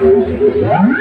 Thank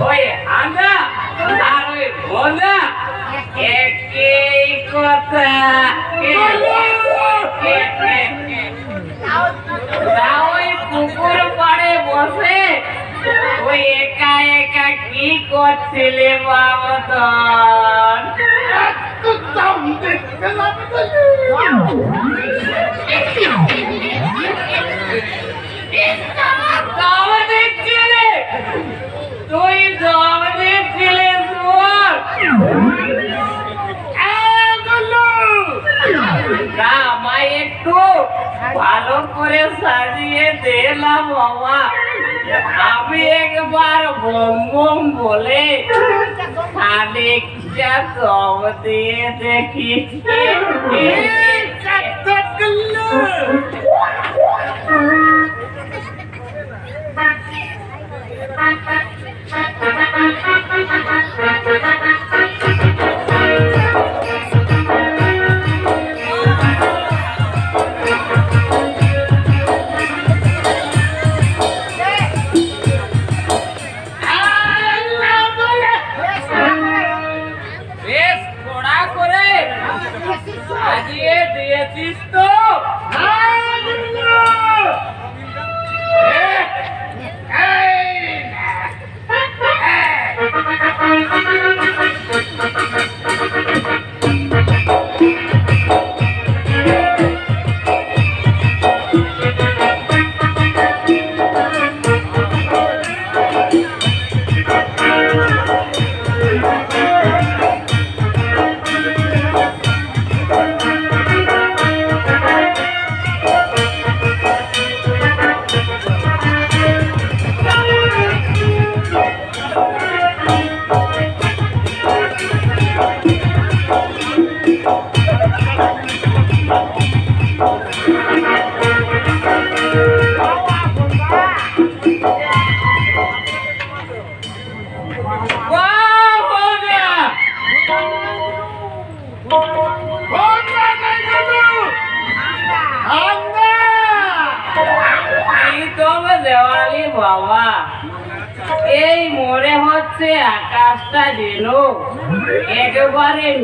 ওই আন্দা আর ওই ভোলা একই কথা। ওই পুকুর পাড়ে বসে। ওই একা একা কি করছিলে বাবতন দম দিচ্ছিলে তুই দিচ্ছিলে সুর না আমায় একটু ভালো করে সাজিয়ে দিলাম বাবা আমি একবার বম বম বলে খানিকটা দম দিয়ে দেখি Thank you.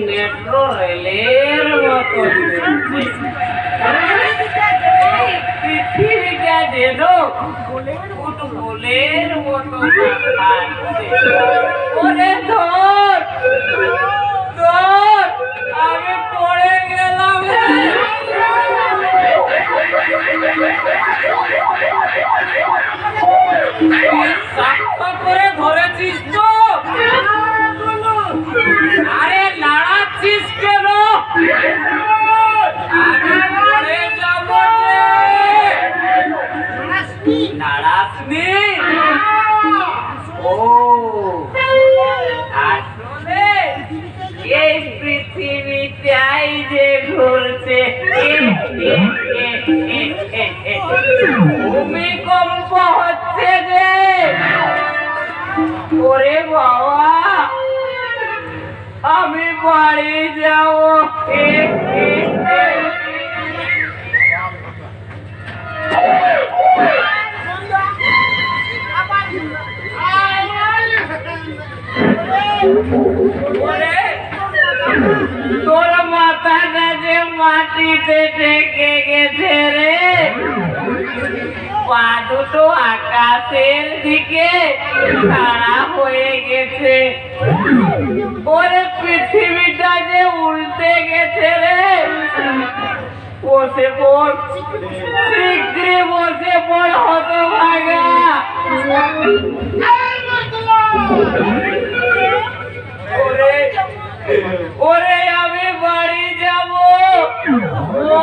মেট্রো রেলের মতো। পৃথিবীটা যেন ফুটবলের মতো। ওরে ধর ধর আমি পড়ে গেলাম করে ধরেছিস তো আরে নাড়াচ্ছিস কেন আমি পড়ে যাব আমি বাড়ি যাব ওরে তোর মাথাটা যে মাটিতে ঠেকে গেছে রে। পা দুটো আকাশের দিকে খাড়া হয়ে গেছে। ওরে পৃথিবীটা যে উল্টে গেছে রে। বসে পড়, শীঘ্রই বসে পড় হতো ভাগা ওরে ওরে আমি বাড়ি যাব। ও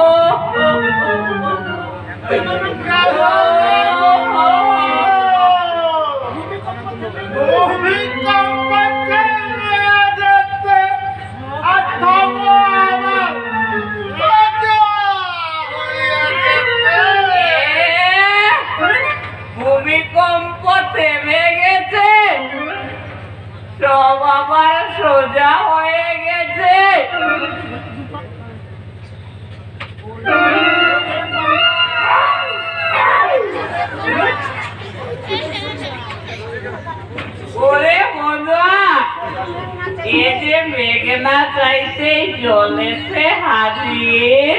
মেঘনা চাইতে জলেছে হাজির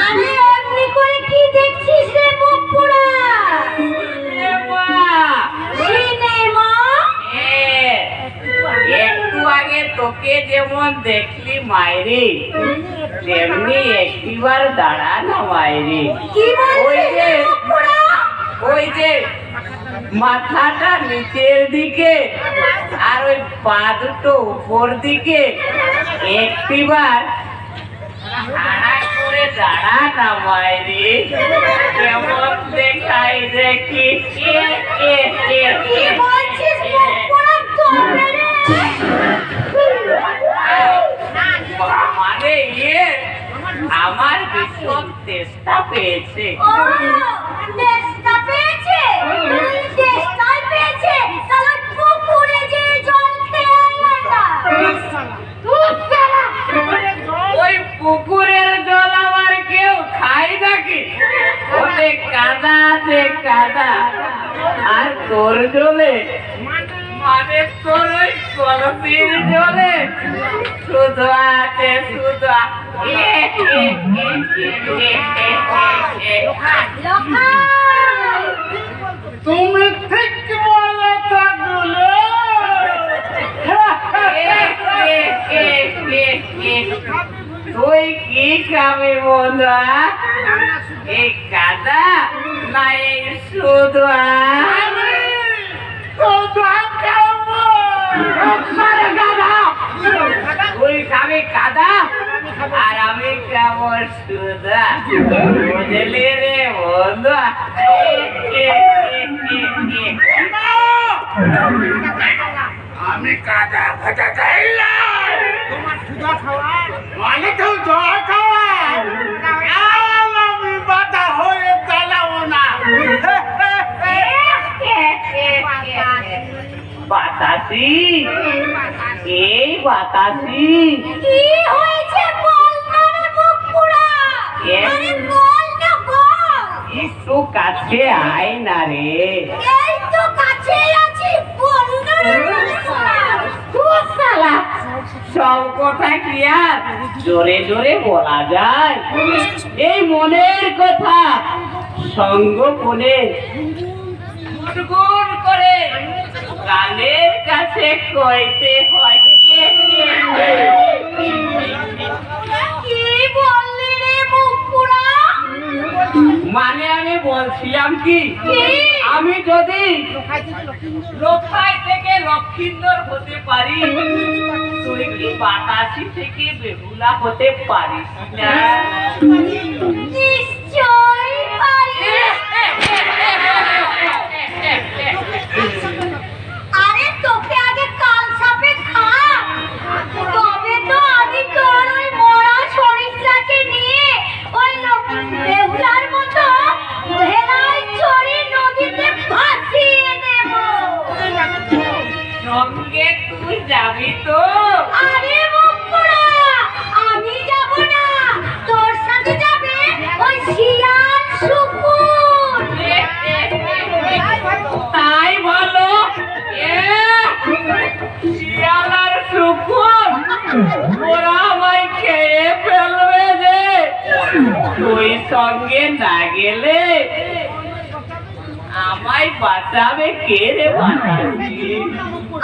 আরে এমনি করে কি দেখছিস রে মুখ পোড়া একটু আগে তোকে যেমন দেখলি মাইরি তেমনি একটিবার দাঁড়া না মাইরি ওই যে ওই যে মাথাটা নিচের দিকে আর ওই পা দুটো উপর দিকে। একটিবার খাড়া করে দাঁড়া মাইরি কেমন দেখাই দেখি। রে? মানে ইয়ে আমার ভীষণ চেষ্টা পেয়েছে। তোর জলে মানে তোর ওই কলসির জলে শুধু আছে শুধু তুমি ঠিক বলেছগুলো তুই কি খাবি বন্ধু এই কাদা না এই শুধু তুই আর আমি খাব সুদা বুঝলি রে বন্ধু। আমি কাদা ফাটা চাই না মানে তো জল খাওয়া আমি বাধা হয়ে চালাবো না। বাতাসি। এই বাতাসি। কি হয়েছে বল না রে মুখ পোড়া এ? আরে বল না বল একটু কাছে আয় না রে। এই তো কাছেই আছি সব কথা কি আর জোরে জোরে বলা যায়। এই মনের কথা সঙ্গ করে গুনগুন করে কানের কাছে কইতে হয় মানে আমি বলছিলাম কি? আমি যদি রক্ষায় থেকে লক্ষিন্দর হতে পারি তুই কি বাতাসি থেকে বেহুলা হতে পারিস না নিশ্চয়ই পারি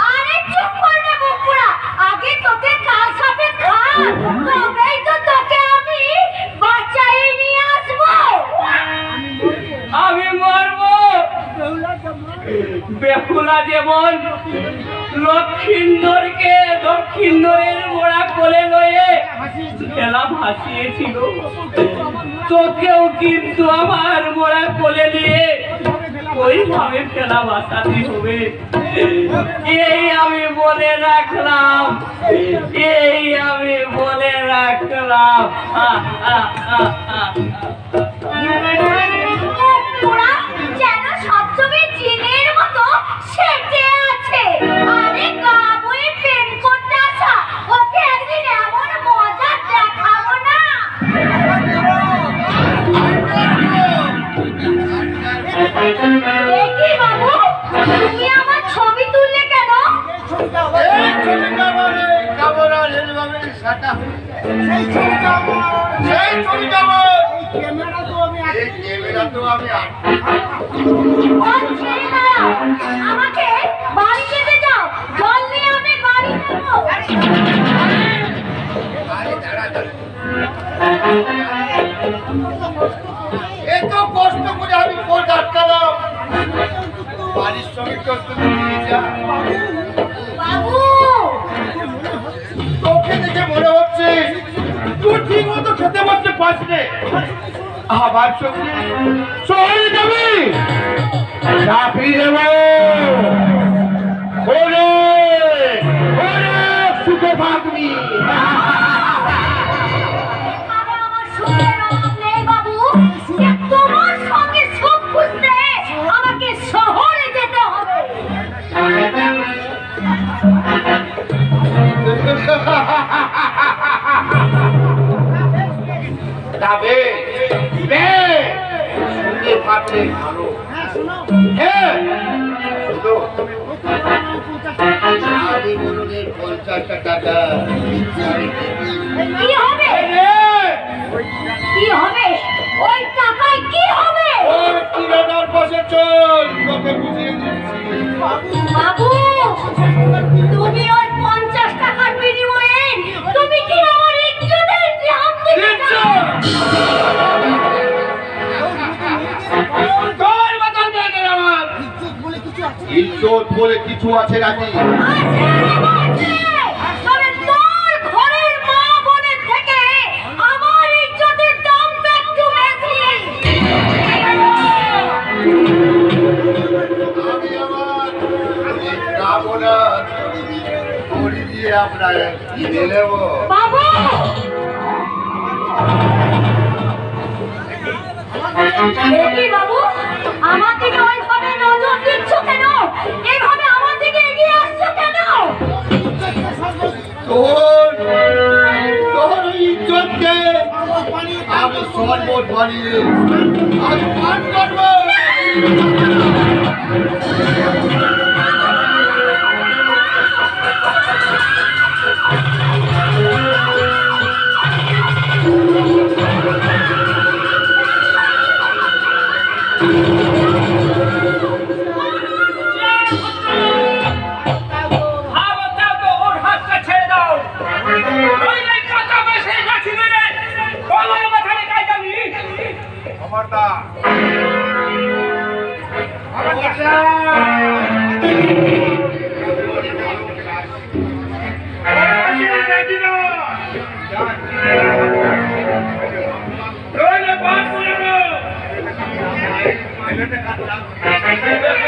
আরে চুপ কর না মুকুড়া আগে তোকে কাল সাপে খা তবেই তো তোকে আমি বাঁচাই নিয়ে আসব। আমি মরবো। বেহুলা যেমন লক্ষিন্দরকে দক্ষিন্দরের মোড়া কোলে লয়ে খেলা ভাসিয়েছিল তোকেও কিন্তু আমার মোড়া কোলে নিয়ে ওইভাবে খেলা ভাসাতে হবে। এই আমি বলে রাখলাম এই আমি বলে রাখলাম। এত কষ্ট করে আমি আটকালাম। তোকে দেখে মনে হচ্ছে তুই ঠিক মতো খেতে পারতে পারছি নে আবার সত্যি। শহরে যাবি? দেব যেতে হবে। যাবে। বে। থাকলে ভালো টাকা কি হবে? কি হবে? ওই টাকায় কি হবে? ওর কিরানার পাশে চল তোকে বুঝিয়ে দিচ্ছি বাবু তুমি ওই পঞ্চাশ টাকার বিনিময়ে তুমি কি আমার ইজ্জতের দাম দিতে চাও? তোর মতন মেয়েদের আমার। ইজ্জত বলে কিছু আছে? নাকি? বাবা বাবু আমার দিকে ওইভাবে নজর দিচ্ছ কেন এইভাবে আমার দিকে এগিয়ে আসছো কেন তোর তোর ইজ্জতকে আমি সর্বধনী আমি পান করব ಮಾಡ್ತಾ Thank you.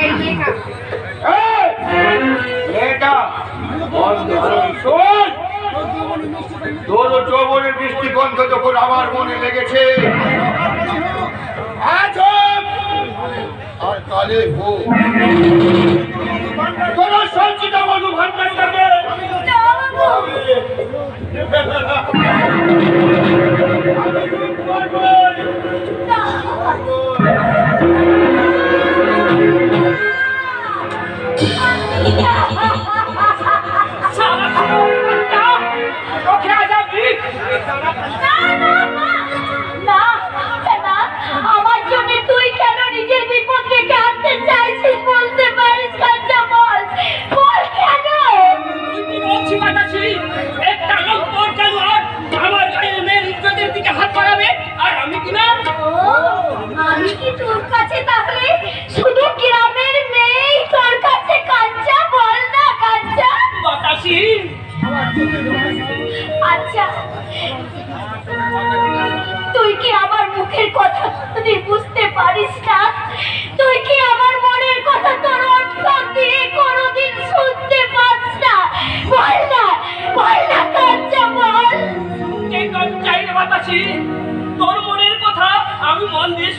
Cái?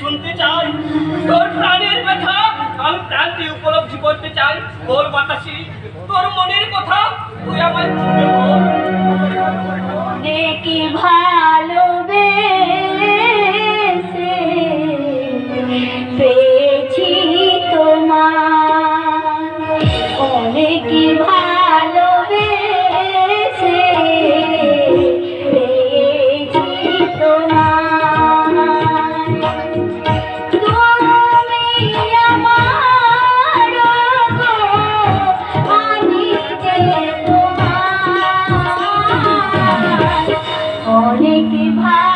শুনতে চাই। তোর প্রাণের ব্যথা, আমি প্রাণকে উপলব্ধি করতে চাই। তোর বাতাসে, তোর মনের কথা তুই আমায় দেখি ভালোবেসে অনেক ভালো